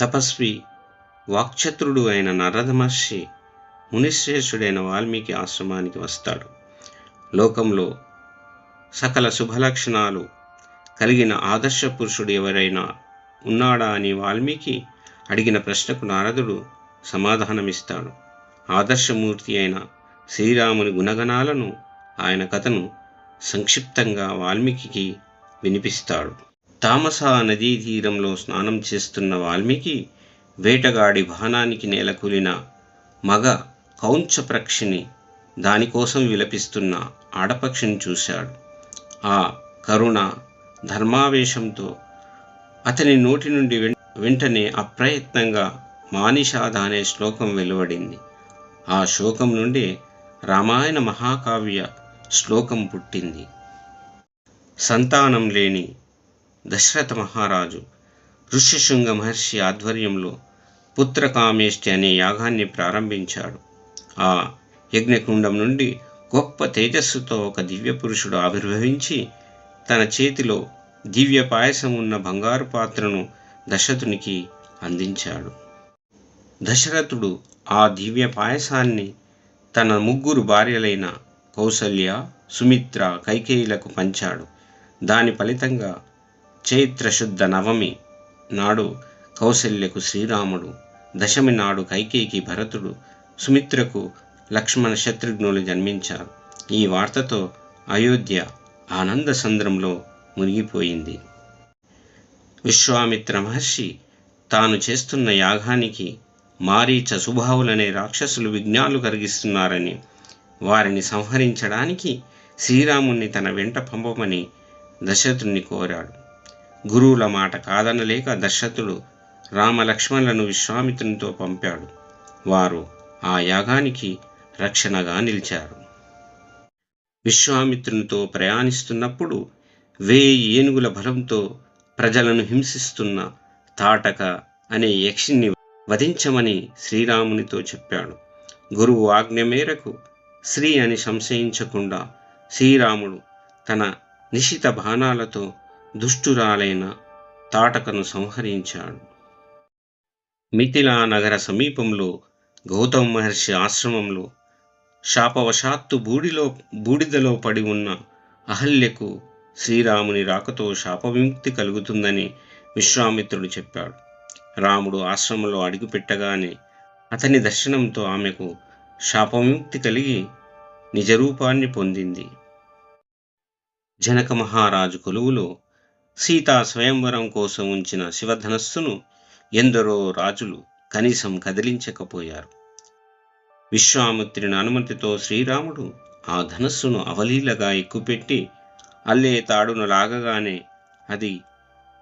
తపస్వి వాక్చతురుడు అయిన నరద మహర్షి మునిశ్రేష్ఠుడైన వాల్మీకి ఆశ్రమానికి వస్తాడు. లోకంలో సకల శుభలక్షణాలు కలిగిన ఆదర్శ పురుషుడు ఎవరైనా ఉన్నాడా అని వాల్మీకి అడిగిన ప్రశ్నకు నారదుడు సమాధానమిస్తాడు. ఆదర్శమూర్తి అయిన శ్రీరాముని గుణగణాలను ఆయన కథను సంక్షిప్తంగా వాల్మీకి వినిపిస్తాడు. తామసా నదీ తీరంలో స్నానం చేస్తున్న వాల్మీకి వేటగాడి బాణానికి నేలకూలిన మగ కౌంచప్రక్షిని దానికోసం విలపిస్తున్న ఆడపక్షిని చూశాడు. ఆ కరుణ ధర్మావేశంతో అతని నోటి నుండి వెంటనే అప్రయత్నంగా మానిషాద అనే శ్లోకం వెలువడింది. ఆ శ్లోకం నుండి రామాయణ మహాకావ్య శ్లోకం పుట్టింది. సంతానం లేని దశరథ మహారాజు ఋష్యశృంగ మహర్షి ఆధ్వర్యంలో పుత్రకామేష్టి అనే యాగాన్ని ప్రారంభించాడు. ఆ యజ్ఞకుండం నుండి గొప్ప తేజస్సుతో ఒక దివ్య పురుషుడు ఆవిర్భవించి తన చేతిలో దివ్య పాయసం ఉన్న బంగారు పాత్రను దశరథునికి అందించాడు. దశరథుడు ఆ దివ్య పాయసాన్ని తన ముగ్గురు భార్యలైన కౌసల్య సుమిత్ర కైకేయులకు పంచాడు. దాని ఫలితంగా చైత్రశుద్ధ నవమి నాడు కౌసల్యకు శ్రీరాముడు దశమి నాడు కైకేయికి భరతుడు సుమిత్రకు లక్ష్మణ శత్రుఘ్నులు జన్మించారు. ఈ వార్తతో అయోధ్య ఆనంద సంద్రంలో మునిగిపోయింది. విశ్వామిత్ర మహర్షి తాను చేస్తున్న యాగానికి మారీచ సుభావులనే రాక్షసులు విఘ్నాలు కలిగిస్తున్నారని వారిని సంహరించడానికి శ్రీరాముణ్ణి తన వెంట పంపమని దశరథుణ్ణి కోరాడు. గురువుల మాట కాదనలేక దశరథుడు రామలక్ష్మణులను విశ్వామిత్రునితో పంపాడు. వారు ఆ యాగానికి రక్షణగా నిలిచారు. విశ్వామిత్రునితో ప్రయాణిస్తున్నప్పుడు వేయి ఏనుగుల బలంతో ప్రజలను హింసిస్తున్న తాటక అనే యక్షిని వధించమని శ్రీరామునితో చెప్పాడు. గురువు ఆజ్ఞ మేరకు శ్రీ అని సంశయించకుండా శ్రీరాముడు తన నిశిత బాణాలతో దుష్టురాలైన తాటకను సంహరించాడు. మిథిలా నగర సమీపంలో గౌతమ మహర్షి ఆశ్రమంలో శాపవశాత్తు బూడిలో బూడిదలో పడి ఉన్న అహల్యకు శ్రీరాముని రాకతో శాపవిముక్తి కలుగుతుందని విశ్వామిత్రుడు చెప్పాడు. రాముడు ఆశ్రమంలో అడుగుపెట్టగానే అతని దర్శనంతో ఆమెకు శాపవిముక్తి కలిగి నిజరూపాన్ని పొందింది. జనక మహారాజు కొలువులో సీతా స్వయంవరం కోసం ఉంచిన శివధనస్సును ఎందరో రాజులు కనీసం కదిలించకపోయారు. విశ్వామిత్రుని అనుమతితో శ్రీరాముడు ఆ ధనస్సును అవలీలగా ఎక్కుపెట్టి అల్లే తాడును లాగగానే అది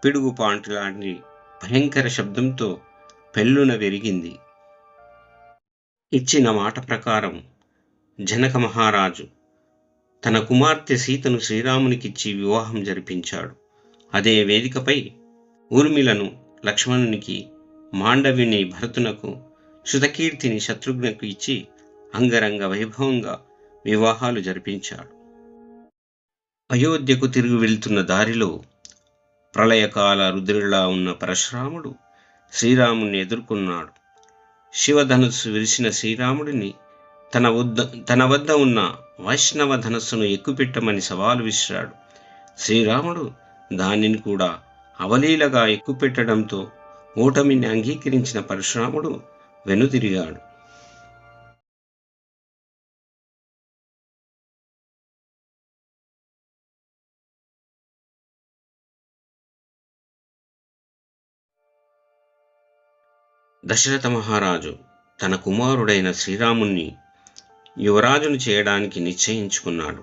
పిడుగు పాంటు లాంటి భయంకర శబ్దంతో పెళ్ళున విరిగింది. ఇచ్చిన మాట ప్రకారం జనక మహారాజు తన కుమార్తె సీతను శ్రీరామునికిచ్చి వివాహం జరిపించాడు. అదే వేదికపై ఊర్మిలను లక్ష్మణునికి మాండవిని భరతునకు శృతకీర్తిని శత్రుఘ్నకు ఇచ్చి అంగరంగ వైభవంగా వివాహాలు జరిపించాడు. అయోధ్యకు తిరిగి వెళ్తున్న దారిలో ప్రళయకాల రుద్రుడిలా ఉన్న పరశురాముడు శ్రీరాముని ఎదుర్కొన్నాడు. శివధనుస్సు విరిసిన శ్రీరాముడిని తన వద్ద తన వద్ద ఉన్న వైష్ణవ ధనస్సును ఎక్కుపెట్టమని సవాలు విసిరాడు. శ్రీరాముడు దానిని కూడా అవలీలగా ఎక్కుపెట్టడంతో ఓటమిని అంగీకరించిన పరశురాముడు వెనుతిరిగాడు దశరథ మహారాజు తన కుమారుడైన శ్రీరాముణ్ణి యువరాజును చేయడానికి నిశ్చయించుకున్నాడు.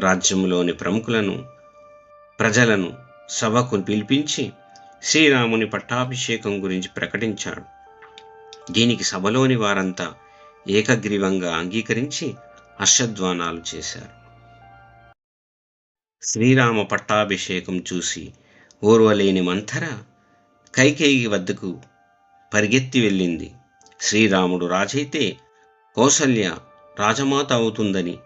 రాజ్యంలోని ప్రముఖులను ప్రజలను సభకు పిలిపించి శ్రీరాముని పట్టాభిషేకం గురించి ప్రకటించాడు. దీనికి సభలోని వారంతా ఏకగ్రీవంగా అంగీకరించి హర్షధ్వానాలు చేశారు. శ్రీరామ పట్టాభిషేకం చూసి ఓర్వలేని మంథర కైకేయి వద్దకు పరిగెత్తి వెళ్ళింది. శ్రీరాముడు రాజైతే కౌసల్య రాజమాత అవుతుందని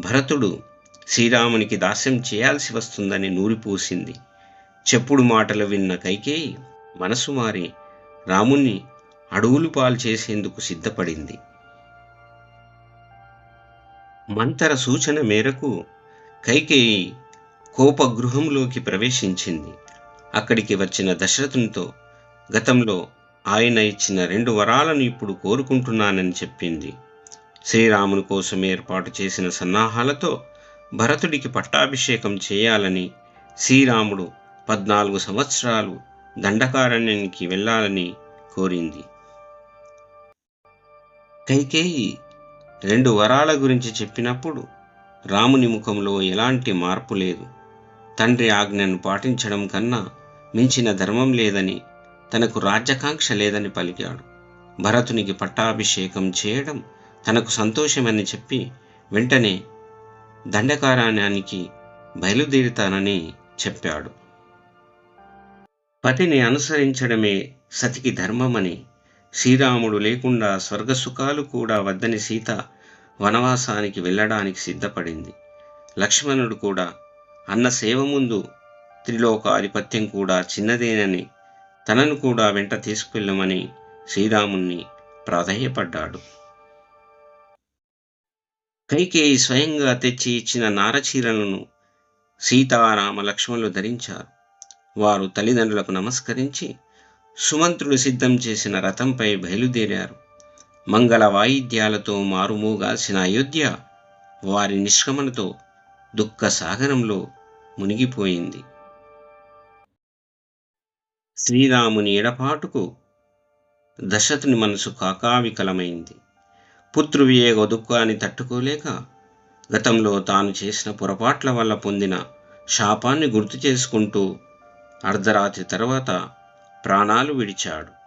భరతుడు శ్రీరామునికి దాస్యం చేయాల్సి వస్తుందని నూరిపోసింది. చెప్పుడు మాటలు విన్న కైకేయి మనసు మారి రాముణ్ణి అడవులు పాలు చేసేందుకు సిద్ధపడింది. మంతర సూచన మేరకు కైకేయి కోపగృహంలోకి ప్రవేశించింది. అక్కడికి వచ్చిన దశరథునితో గతంలో ఆయన ఇచ్చిన రెండు వరాలను ఇప్పుడు కోరుకుంటున్నానని చెప్పింది. శ్రీరాముని కోసం ఏర్పాటు చేసిన సన్నాహాలతో భరతుడికి పట్టాభిషేకం చేయాలని శ్రీరాముడు పద్నాలుగు సంవత్సరాలు దండకారణ్యానికి వెళ్ళాలని కోరింది. కైకేయి రెండు వరాల గురించి చెప్పినప్పుడు రాముని ముఖంలో ఎలాంటి మార్పు లేదు. తండ్రి ఆజ్ఞను పాటించడం కన్నా మించిన ధర్మం లేదని తనకు రాజ్యకాంక్ష లేదని పలికాడు. భరతునికి పట్టాభిషేకం చేయడం తనకు సంతోషమని చెప్పి వెంటనే దండకారణ్యానికి బయలుదేరుతానని చెప్పాడు. పతిని అనుసరించడమే సతికి ధర్మమని శ్రీరాముడు లేకుండా స్వర్గసుఖాలు కూడా వద్దని సీత వనవాసానికి వెళ్ళడానికి సిద్ధపడింది. లక్ష్మణుడు కూడా అన్న సేవ ముందు త్రిలోకాధిపత్యం కూడా చిన్నదేనని తనను కూడా వెంట తీసుకెళ్ళమని శ్రీరాముణ్ణి ప్రాధేయపడ్డాడు. కైకేయి స్వయంగా తెచ్చి ఇచ్చిన నారచీరలను సీతారామ లక్ష్మణులు ధరించారు. వారు తల్లిదండ్రులకు నమస్కరించి సుమంత్రుడు సిద్ధం చేసిన రథంపై బయలుదేరారు. మంగళ వాయిద్యాలతో మారుమోగాల్సిన అయోధ్య వారి నిష్క్రమణతో దుఃఖ సాగరంలో మునిగిపోయింది. శ్రీరాముని ఎడపాటుకు దశతుని మనసు కాకావికలమైంది. పుత్రువియేగ దుఃఖాన్ని తట్టుకోలేక గతంలో తాను చేసిన పొరపాట్ల వల్ల పొందిన శాపాన్ని గుర్తు చేసుకుంటూ అర్ధరాత్రి తర్వాత ప్రాణాలు విడిచాడు.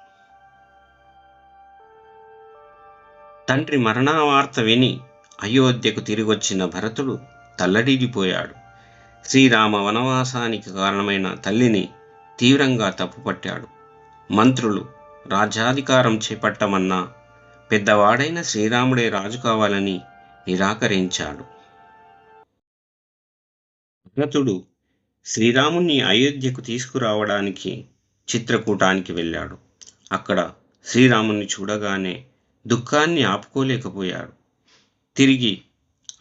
తండ్రి మరణవార్త విని అయోధ్యకు తిరిగొచ్చిన భరతుడు తల్లడిల్లిపోయాడు. శ్రీరామ వనవాసానికి కారణమైన తల్లిని తీవ్రంగా తప్పుపట్టాడు. మంత్రులు రాజ్యాధికారం చేపట్టమన్నా పెద్దవాడైన శ్రీరాముడే రాజు కావాలని నిరాకరించాడు. భరతుడు శ్రీరాముణ్ణి అయోధ్యకు తీసుకురావడానికి చిత్రకూటానికి వెళ్ళాడు. అక్కడ శ్రీరాముణ్ణి చూడగానే దుఃఖాన్ని ఆపుకోలేకపోయాడు. తిరిగి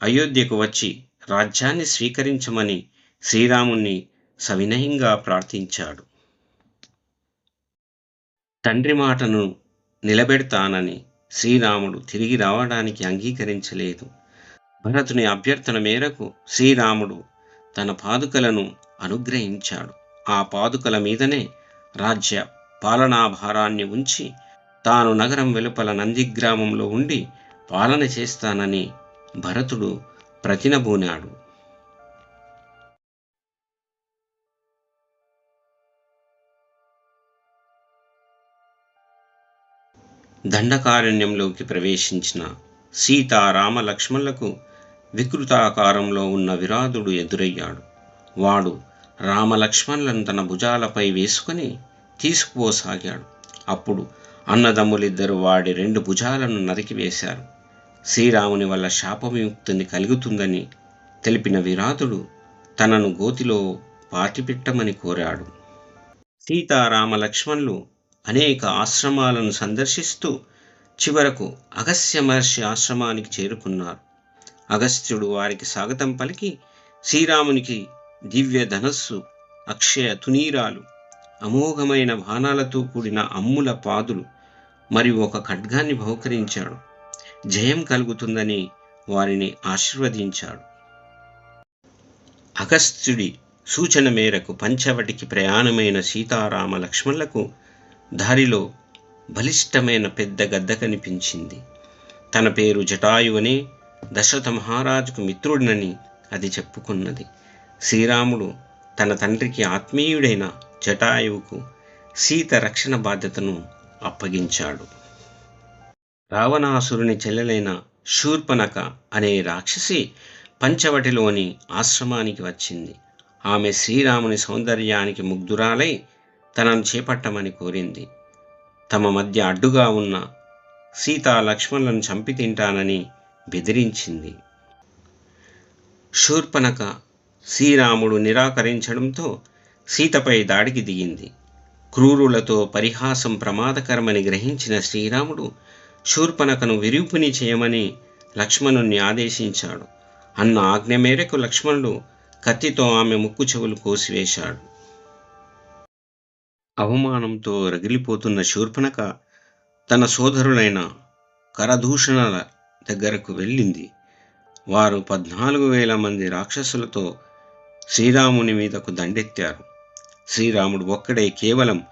అయోధ్యకు వచ్చి రాజ్యాన్ని స్వీకరించమని శ్రీరాముణ్ణి సవినయంగా ప్రార్థించాడు. తండ్రి మాటను నిలబెడతానని శ్రీరాముడు తిరిగి రావడానికి అంగీకరించలేదు. భరతుని అభ్యర్థన మేరకు శ్రీరాముడు తన పాదుకలను అనుగ్రహించాడు. ఆ పాదుకల మీదనే రాజ్య పాలనాభారాన్ని ఉంచి తాను నగరం వెలుపల నందిగ్రామంలో ఉండి పాలన చేస్తానని భరతుడు ప్రతినబూనాడు. దండకారణ్యంలోకి ప్రవేశించిన సీతారామ లక్ష్మణులకు వికృతాకారంలో ఉన్న విరాధుడు ఎదురయ్యాడు. వాడు రామలక్ష్మణులను తన భుజాలపై వేసుకుని తీసుకుపోసాగాడు. అప్పుడు అన్నదమ్ములిద్దరు వాడి రెండు భుజాలను నరికివేశారు. శ్రీరాముని వల్ల శాపవిముక్తిని కలుగుతుందని తెలిపిన విరాధుడు తనను గోతిలో పాతిపెట్టమని కోరాడు. సీతారామ లక్ష్మణులు అనేక ఆశ్రమాలను సందర్శిస్తూ చివరకు అగస్త్య మహర్షి ఆశ్రమానికి చేరుకున్నారు. అగస్త్యుడు వారికి స్వాగతం పలికి శ్రీరామునికి దివ్య ధనస్సు అక్షయ తునీరాలు అమోఘమైన బాణాలతో కూడిన అమ్ముల పాదులు మరియు ఒక ఖడ్గాన్ని బహుకరించాడు. జయం కలుగుతుందని వారిని ఆశీర్వదించాడు. అగస్త్యుడి సూచన మేరకు పంచవటికి ప్రయాణమైన సీతారామ లక్ష్మణులకు దారిలో బలిష్టమైన పెద్ద గద్ద కనిపించింది. తన పేరు జటాయువని దశరథ మహారాజుకు మిత్రుడినని అది చెప్పుకున్నది. శ్రీరాముడు తన తండ్రికి ఆత్మీయుడైన జటాయువుకు సీత రక్షణ బాధ్యతను అప్పగించాడు. రావణాసురుని చెల్లెలైన శూర్పనక అనే రాక్షసి పంచవటిలోని ఆశ్రమానికి వచ్చింది. ఆమె శ్రీరాముని సౌందర్యానికి ముగ్ధురాలై తనను చేపట్టమని కోరింది. తమ మధ్య అడ్డుగా ఉన్న సీత లక్ష్మణులను చంపి తింటానని బెదిరించింది. శూర్పనక శ్రీరాముడు నిరాకరించడంతో సీతపై దాడికి దిగింది. క్రూరులతో పరిహాసం ప్రమాదకరమని గ్రహించిన శ్రీరాముడు శూర్పణకను విరూపుని చేయమని లక్ష్మణుణ్ణి ఆదేశించాడు. అన్న ఆజ్ఞ మేరకు లక్ష్మణుడు కత్తితో ఆమె ముక్కు చెవులు కోసివేశాడు. అవమానంతో రగిలిపోతున్న శూర్పణక తన సోదరులైన కరదూషణల దగ్గరకు వెళ్ళింది. వారు పద్నాలుగు వేల మంది రాక్షసులతో శ్రీరాముని మీదకు దండెత్తారు. శ్రీరాముడు ఒక్కడే కేవలం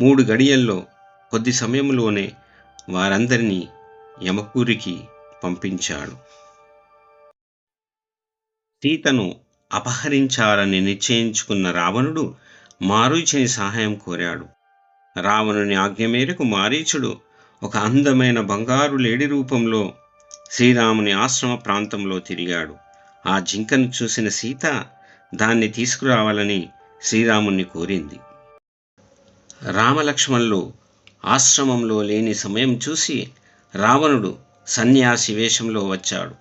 మూడు గడియల్లో కొద్ది సమయంలోనే వారందరినీ యమకూరికి పంపించాడు. సీతను అపహరించాలని నిశ్చయించుకున్న రావణుడు మారీచుని సహాయం కోరాడు. రావణుని ఆజ్ఞ మేరకు మారీచుడు ఒక అందమైన బంగారు లేడి రూపంలో శ్రీరాముని ఆశ్రమ ప్రాంతంలో తిరిగాడు. ఆ జింకను చూసిన సీత దాన్ని తీసుకురావాలని శ్రీరాముణ్ణి కోరింది. రామలక్ష్మణులు ఆశ్రమంలో లేని సమయం చూసి రావణుడు సన్యాసి వేషంలో వచ్చాడు.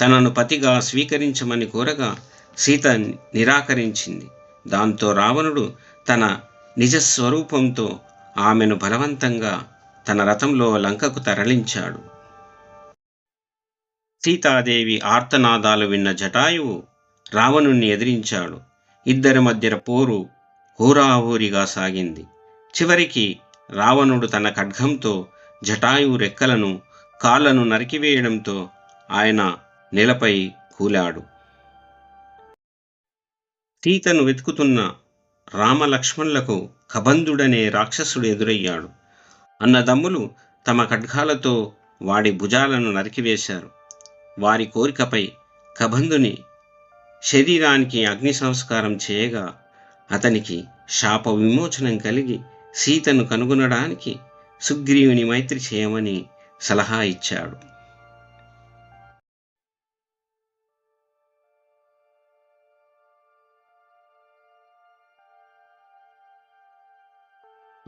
తనను పతిగా స్వీకరించమని కోరగా సీత నిరాకరించింది. దాంతో రావణుడు తన నిజస్వరూపంతో ఆమెను బలవంతంగా తన రథంలో లంకకు తరలించాడు. సీతాదేవి ఆర్తనాదాలు విన్న జటాయువు రావణుణ్ణి ఎదిరించాడు. ఇద్దరి మధ్య పోరు హోరాహోరిగా సాగింది. చివరికి రావణుడు తన ఖడ్గంతో జటాయువు రెక్కలను కాళ్ళను నరికివేయడంతో ఆయన నేలపై కూలాడు. సీతను వెతుకుతున్న రామలక్ష్మణులకు కబంధుడనే రాక్షసుడు ఎదురయ్యాడు. అన్నదమ్ములు తమ ఖడ్గాలతో వాడి భుజాలను నరికివేశారు. వారి కోరికపై కబంధుని శరీరానికి అగ్ని సంస్కారం చేయగా అతనికి శాప విమోచనం కలిగి సీతను కనుగొనడానికి సుగ్రీవుని మైత్రి చేయమని సలహా ఇచ్చాడు.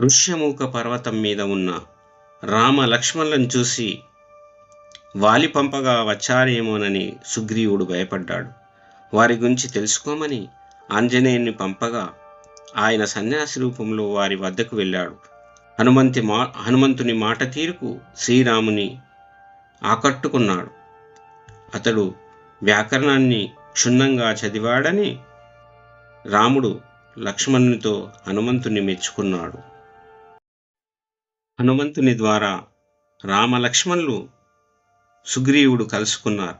ఋష్యమూక పర్వతం మీద ఉన్న రామ లక్ష్మణులను చూసి వాలి పంపగా వచ్చారేమోనని సుగ్రీవుడు భయపడ్డాడు. వారి గురించి తెలుసుకోమని ఆంజనేయుని పంపగా ఆయన సన్యాసి రూపంలో వారి వద్దకు వెళ్ళాడు. హనుమంతి మా హనుమంతుని మాట తీరుకు శ్రీరాముని ఆకట్టుకున్నాడు. అతడు వ్యాకరణాన్ని క్షుణ్ణంగా చదివాడని రాముడు లక్ష్మణునితో హనుమంతుని మెచ్చుకున్నాడు. హనుమంతుని ద్వారా రామలక్ష్మణులు సుగ్రీవుడు కలుసుకున్నారు.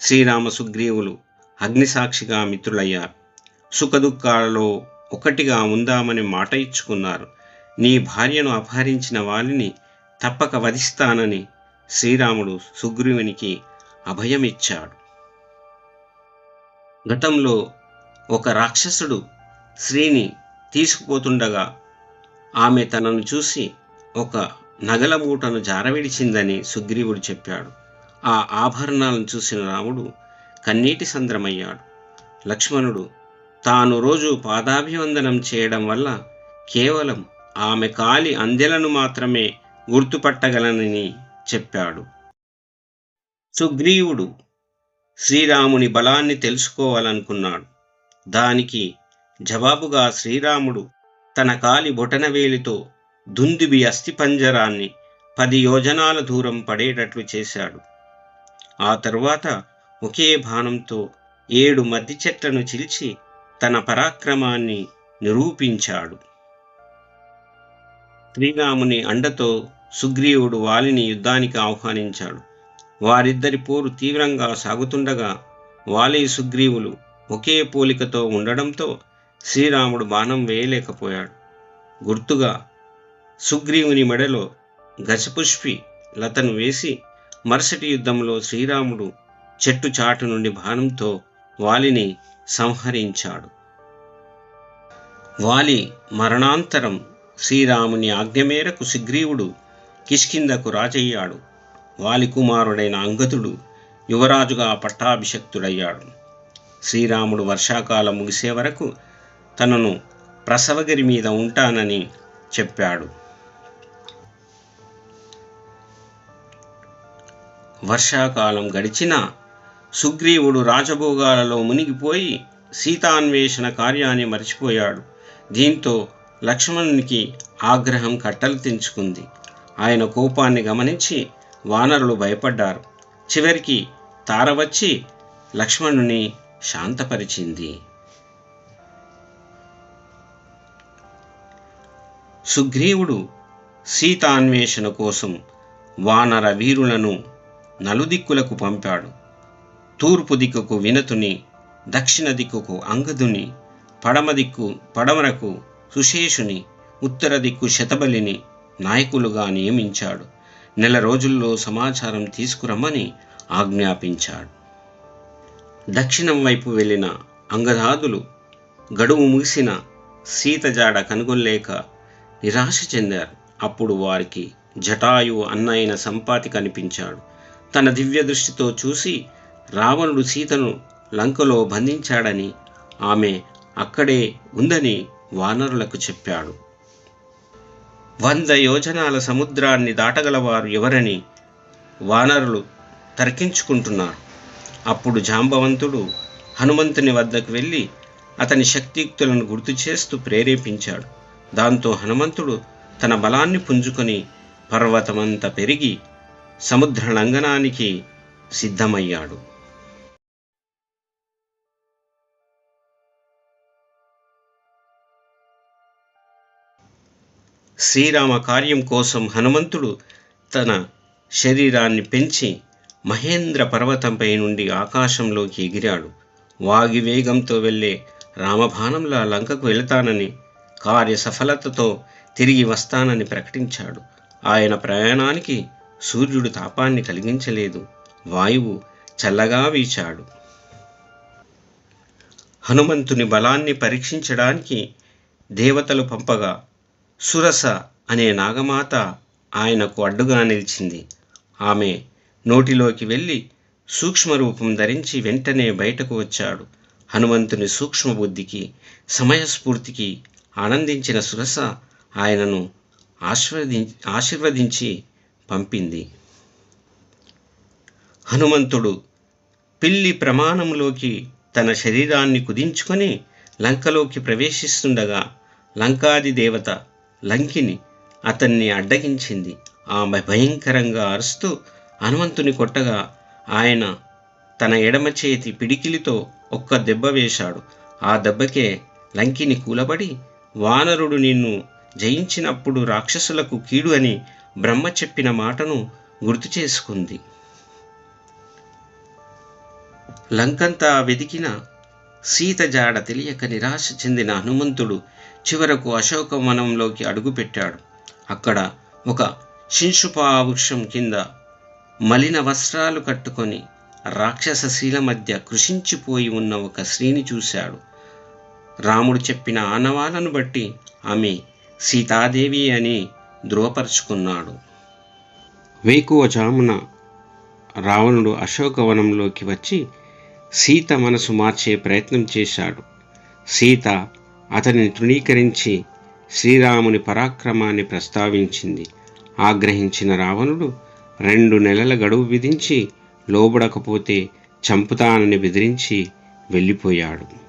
శ్రీరామ సుగ్రీవులు అగ్నిసాక్షిగా మిత్రులయ్యారు. సుఖదుఖాలలో ఒకటిగా ఉందామని మాట ఇచ్చుకున్నారు. నీ భార్యను అపహరించిన వారిని తప్పక వధిస్తానని శ్రీరాముడు సుగ్రీవునికి అభయమిచ్చాడు. గతంలో ఒక రాక్షసుడు శ్రీని తీసుకుపోతుండగా ఆమె తనను చూసి ఒక నగల మూటను జారవిడిచిందని సుగ్రీవుడు చెప్పాడు. ఆ ఆభరణాలను చూసిన రాముడు కన్నీటి సంద్రమయ్యాడు. లక్ష్మణుడు తాను రోజు పాదాభివందనం చేయడం వల్ల కేవలం ఆమె కాలి అందెలను మాత్రమే గుర్తుపట్టగలనని చెప్పాడు. సుగ్రీవుడు శ్రీరాముని బలాన్ని తెలుసుకోవాలనుకున్నాడు. దానికి జవాబుగా శ్రీరాముడు తన కాలి బొటనవేలితో దుందుబి అస్థిపంజరాన్ని పది యోజనాల దూరం పడేటట్లు చేశాడు. ఆ తరువాత ఒకే బాణంతో ఏడు మద్ది చెట్లను చిలిచి తన పరాక్రమాన్ని నిరూపించాడు. శ్రీరాముని అండతో సుగ్రీవుడు వాలిని యుద్ధానికి ఆహ్వానించాడు. వారిద్దరి పోరు తీవ్రంగా సాగుతుండగా వాలి సుగ్రీవులు ఒకే పోలికతో ఉండడంతో శ్రీరాముడు బాణం వేయలేకపోయాడు. గుర్తుగా సుగ్రీవుని మెడలో గజపుష్పి లతను వేసి మరుసటి యుద్ధంలో శ్రీరాముడు చెట్టు చాటు నుండి బాణంతో వాలిని సంహరించాడు. వాలి మరణాంతరం శ్రీరాముని ఆజ్ఞ మేరకు సుగ్రీవుడు కిష్కిందకు రాజయ్యాడు. వాలి కుమారుడైన అంగతుడు యువరాజుగా పట్టాభిషక్తుడయ్యాడు. శ్రీరాముడు వర్షాకాలం ముగిసే వరకు తనను ప్రసవగిరి మీద ఉంటానని చెప్పాడు. వర్షాకాలం గడిచినా సుగ్రీవుడు రాజభోగాలలో మునిగిపోయి సీతాన్వేషణ కార్యాన్ని మర్చిపోయాడు. దీంతో లక్ష్మణునికి ఆగ్రహం కట్టలు తెంచుకుంది. ఆయన కోపాన్ని గమనించి వానరులు భయపడ్డారు. చివరికి తార వచ్చి లక్ష్మణుని శాంతపరిచింది. సుగ్రీవుడు సీతాన్వేషణ కోసం వానర వీరులను నలుదిక్కులకు పంపాడు. తూర్పు దిక్కుకు వినతుని దక్షిణ దిక్కుకు అంగదుని పడమ దిక్కు పడమరకు సుశేషుని ఉత్తర దిక్కు శతబలిని నాయకులుగా నియమించాడు. నెల రోజుల్లో సమాచారం తీసుకురమ్మని ఆజ్ఞాపించాడు. దక్షిణం వైపు వెళ్ళిన అంగదాదులు గడువు ముగిసిన సీత జాడ కనుగొనలేక నిరాశ చెందారు. అప్పుడు వారికి జటాయు అన్నయిన సంపాతి కనిపించాడు. తన దివ్య దృష్టితో చూసి రావణుడు సీతను లంకలో బంధించాడని ఆమె అక్కడే ఉందని వానరులకు చెప్పాడు. వంద యోజనాల సముద్రాన్ని దాటగలవారు ఎవరని వానరులు తర్కించుకుంటున్నారు. అప్పుడు జాంబవంతుడు హనుమంతుని వద్దకు వెళ్ళి అతని శక్తియుక్తులను గుర్తు చేస్తూ ప్రేరేపించాడు. దాంతో హనుమంతుడు తన బలాన్ని పుంజుకొని పర్వతమంత పెరిగి సముద్ర లంఘనానికి సిద్ధమయ్యాడు. శ్రీరామ కార్యం కోసం హనుమంతుడు తన శరీరాన్ని పెంచి మహేంద్ర పర్వతంపై నుండి ఆకాశంలోకి ఎగిరాడు. వాగి వేగంతో వెళ్ళే రామబాణంలా లంకకు వెళతానని కార్య సఫలతతో తిరిగి వస్తానని ప్రకటించాడు. ఆయన ప్రయాణానికి సూర్యుడు తాపాన్ని కలిగించలేదు. వాయువు చల్లగా వీచాడు. హనుమంతుని బలాన్ని పరీక్షించడానికి దేవతలు పంపగా సురస అనే నాగమాత ఆయనకు అడ్డుగా నిలిచింది. ఆమె నోటిలోకి వెళ్ళి సూక్ష్మరూపం ధరించి వెంటనే బయటకు వచ్చాడు. హనుమంతుని సూక్ష్మబుద్ధికి సమయస్ఫూర్తికి ఆనందించిన సురస ఆయనను ఆశీర్వది ఆశీర్వదించి పంపింది. హనుమంతుడు పిల్లి ప్రమాణంలోకి తన శరీరాన్ని కుదించుకొని లంకలోకి ప్రవేశిస్తుండగా లంకాది దేవత లంకిని అతన్ని అడ్డగించింది. ఆమె భయంకరంగా అరుస్తూ హనుమంతుని కొట్టగా ఆయన తన ఎడమ చేతి పిడికిలితో ఒక్క దెబ్బ వేశాడు. ఆ దెబ్బకే లంకిని కూలబడి వానరుడు నిన్ను జయించినప్పుడు రాక్షసులకు కీడు అని బ్రహ్మ చెప్పిన మాటను గుర్తు చేసుకుంది. లంకంతా వెదికిన సీత జాడ తెలియక నిరాశ చెందిన హనుమంతుడు చివరకు అశోకవనంలోకి అడుగుపెట్టాడు. అక్కడ ఒక శింషుపా వృక్షం కింద మలిన వస్త్రాలు కట్టుకొని రాక్షస శీల మధ్య కృషించిపోయి ఉన్న ఒక స్త్రీని చూశాడు. రాముడు చెప్పిన ఆనవాలను బట్టి ఆమె సీతాదేవి అని ధృవపరుచుకున్నాడు. వేకువజామున రావణుడు అశోకవనంలోకి వచ్చి సీత మనసు మార్చే ప్రయత్నం చేశాడు. సీత అతనిని తృణీకరించి శ్రీరాముని పరాక్రమాన్ని ప్రస్తావించింది. ఆగ్రహించిన రావణుడు రెండు నెలల గడువు విధించి లోబడకపోతే చంపుతానని బెదిరించి వెళ్ళిపోయాడు.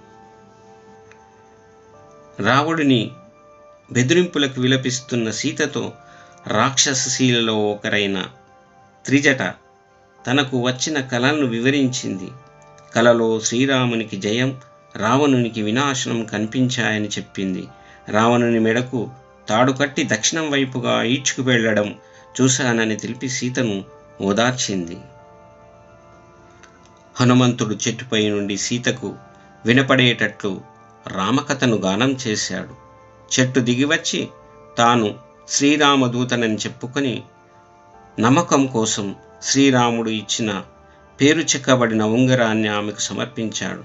రావుడిని బెదిరింపులకు విలపిస్తున్న సీతతో రాక్షసశీలలో ఒకరైన త్రిజట తనకు వచ్చిన కళలను వివరించింది. కలలో శ్రీరామునికి జయం రావణునికి వినాశనం కనిపించాయని చెప్పింది. రావణుని మెడకు తాడు కట్టి దక్షిణం వైపుగా ఈడ్చుకు వెళ్ళడం చూశానని తెలిపి సీతను ఓదార్చింది. హనుమంతుడు చెట్టుపై నుండి సీతకు వినపడేటట్లు రామకథను గానం చేశాడు. చెట్టు దిగివచ్చి తాను శ్రీరామదూతనని చెప్పుకొని నమ్మకం కోసం శ్రీరాముడు ఇచ్చిన పేరు చెక్కబడిన ఉంగరాన్ని ఆమెకు సమర్పించాడు.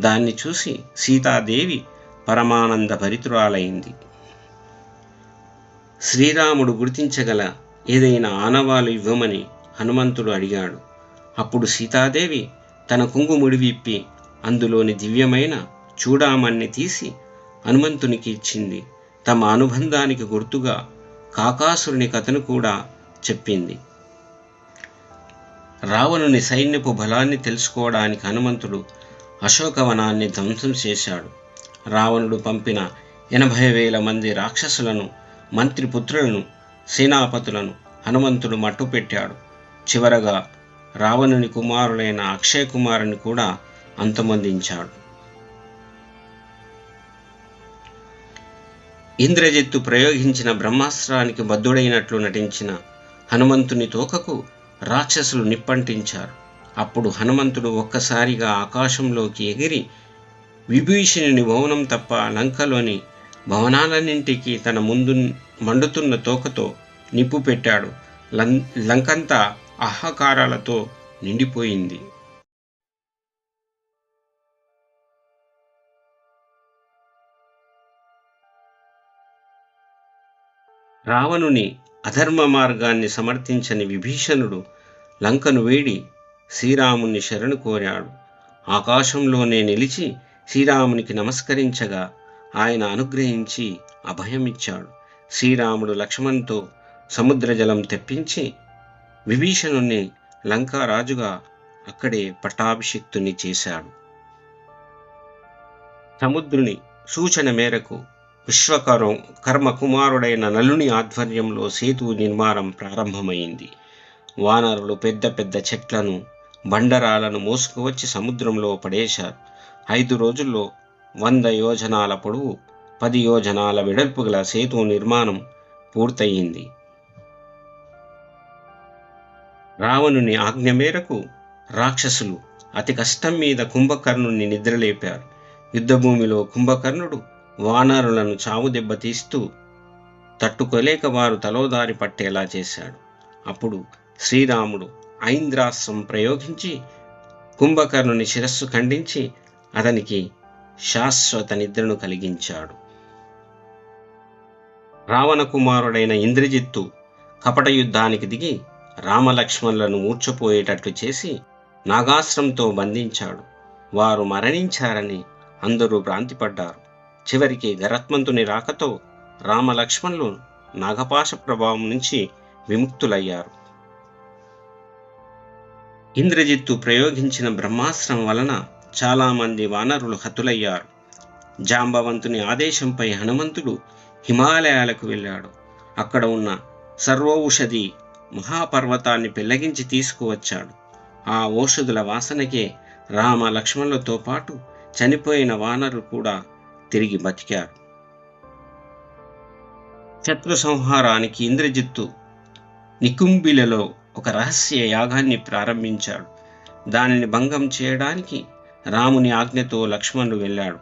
దాన్ని చూసి సీతాదేవి పరమానంద భరితురాలైంది. శ్రీరాముడు గుర్తించగల ఏదైనా ఆనవాలు ఇవ్వమని హనుమంతుడు అడిగాడు. అప్పుడు సీతాదేవి తన కుంగుముడి విప్పి అందులోని దివ్యమైన చూడామణ్ణి తీసి హనుమంతునికి ఇచ్చింది. తమ అనుబంధానికి గుర్తుగా కాకాసురుని కథను కూడా చెప్పింది. రావణుని సైన్యపు బలాన్ని తెలుసుకోవడానికి హనుమంతుడు అశోకవనాన్ని ధ్వంసం చేశాడు. రావణుడు పంపిన ఎనభై వేల మంది రాక్షసులను మంత్రిపుత్రులను సేనాపతులను హనుమంతుడు మట్టుపెట్టాడు. చివరగా రావణుని కుమారుడైన అక్షయ్ కుమారుని కూడా అంతమొందించాడు. ఇంద్రజిత్తు ప్రయోగించిన బ్రహ్మాస్త్రానికి బద్ధుడైనట్లు నటించిన హనుమంతుని తోకకు రాక్షసులు నిప్పంటించారు. అప్పుడు హనుమంతుడు ఒక్కసారిగా ఆకాశంలోకి ఎగిరి విభీషణుని భవనం తప్ప లంకలోని భవనాలన్నింటికి తన ముందు మండుతున్న తోకతో నిప్పు పెట్టాడు. లం లంకంతా ఆహాకారాలతో నిండిపోయింది. రావణుని అధర్మ మార్గాన్ని సమర్థించని విభీషణుడు లంకను వేడి శ్రీరాముని శరణు కోరాడు. ఆకాశంలోనే నిలిచి శ్రీరామునికి నమస్కరించగా ఆయన అనుగ్రహించి అభయమిచ్చాడు. శ్రీరాముడు లక్ష్మణ్తో సముద్ర జలం తెప్పించి విభీషణుణ్ణి లంకారాజుగా అక్కడే పట్టాభిషిక్తుని చేశాడు. సముద్రుని సూచన మేరకు విశ్వకరం కర్మ కుమారుడైన నలుని ఆధ్వర్యంలో సేతు నిర్మాణం ప్రారంభమైంది. వానరులు పెద్ద పెద్ద చెట్లను బండరాలను మోసుకువచ్చి సముద్రంలో పడేశారు. ఐదు రోజుల్లో వంద యోజనాల పొడవు పది యోజనాల వెడల్పు గల సేతు నిర్మాణం పూర్తయింది. రావణుని ఆజ్ఞ మేరకు రాక్షసులు అతి కష్టం మీద కుంభకర్ణుని నిద్రలేపారు. యుద్ధభూమిలో కుంభకర్ణుడు వానరులను చావు దెబ్బతీస్తూ తట్టుకోలేక వారు తలోదారి పట్టేలా చేశాడు. అప్పుడు శ్రీరాముడు ఐంద్రాస్త్రం ప్రయోగించి కుంభకర్ణుని శిరస్సు ఖండించి అతనికి శాశ్వత నిద్రను కలిగించాడు. రావణ కుమారుడైన ఇంద్రజిత్తు కపట యుద్ధానికి దిగి రామలక్ష్మణులను మూర్చపోయేటట్లు చేసి నాగాశ్రంతో బంధించాడు. వారు మరణించారని అందరూ భ్రాంతిపడ్డారు. చివరికి గరత్మంతుని రాకతో రామలక్ష్మణులు నాగపాశ ప్రభావం నుంచి విముక్తులయ్యారు. ఇంద్రజిత్తు ప్రయోగించిన బ్రహ్మాస్త్రం వలన చాలామంది వానరులు హతులయ్యారు. జాంబవంతుని ఆదేశంపై హనుమంతుడు హిమాలయాలకు వెళ్ళాడు. అక్కడ ఉన్న సర్వౌషధి మహాపర్వతాన్ని పెళ్ళగించి తీసుకువచ్చాడు. ఆ ఔషధుల వాసనకే రామ లక్ష్మణులతో పాటు చనిపోయిన వానరులు కూడా తిరిగి బతికాడు శత్రు సంహారానికి ఇంద్రజిత్తు నికుంబిలలో ఒక రహస్య యాగాన్ని ప్రారంభించాడు. దానిని భంగం చేయడానికి రాముని ఆజ్ఞతో లక్ష్మణుడు వెళ్ళాడు.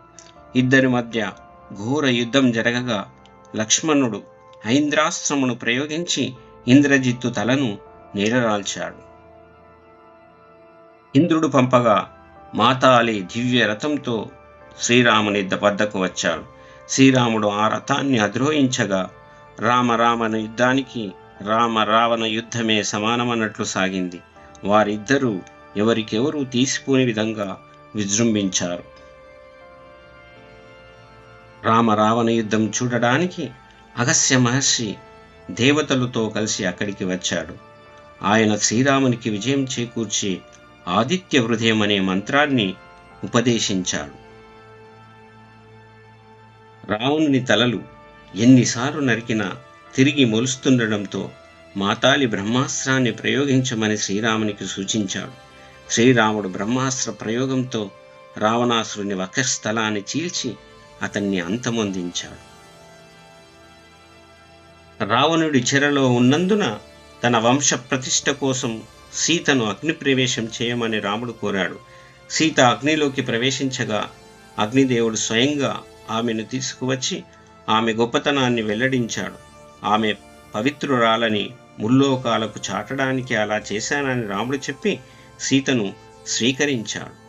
ఇద్దరి మధ్య ఘోర యుద్ధం జరగగా లక్ష్మణుడు ఐంద్రాస్త్రమును ప్రయోగించి ఇంద్రజిత్తు తలను నీలరాల్చాడు. ఇంద్రుడు పంపగా మాతాలి దివ్య రథంతో శ్రీరాముని వద్దకు వచ్చాడు. శ్రీరాముడు ఆ రథాన్ని అద్రోహించగా రామ రామన యుద్ధానికి రామ రావణ యుద్ధమే సమానమన్నట్లు సాగింది. వారిద్దరూ ఎవరికెవరూ తీసిపోని విధంగా విజృంభించారు. రామ రావణ యుద్ధం చూడడానికి అగస్య మహర్షి దేవతలతో కలిసి అక్కడికి వచ్చాడు. ఆయన శ్రీరామునికి విజయం చేకూర్చి ఆదిత్య హృదయం అనే మంత్రాన్ని ఉపదేశించాడు. రావణుని తలలు ఎన్నిసార్లు నరికినా తిరిగి మొలుస్తుండడంతో మాతాలి బ్రహ్మాస్త్రాన్ని ప్రయోగించమని శ్రీరామునికి సూచించాడు. శ్రీరాముడు బ్రహ్మాస్త్ర ప్రయోగంతో రావణాసురుని వక్షస్థలాన్ని చీల్చి అతన్ని అంతమొందించాడు. రావణుడి చెరలో ఉన్నందున తన వంశ ప్రతిష్ట కోసం సీతను అగ్నిప్రవేశం చేయమని రాముడు కోరాడు. సీత అగ్నిలోకి ప్రవేశించగా అగ్నిదేవుడు స్వయంగా ఆమెను తీసుకువచ్చి ఆమె గొప్పతనాన్ని వెల్లడించాడు. ఆమె పవిత్రురాలని ముల్లోకాలకు చాటడానికి అలా చేశానని రాముడు చెప్పి సీతను స్వీకరించాడు.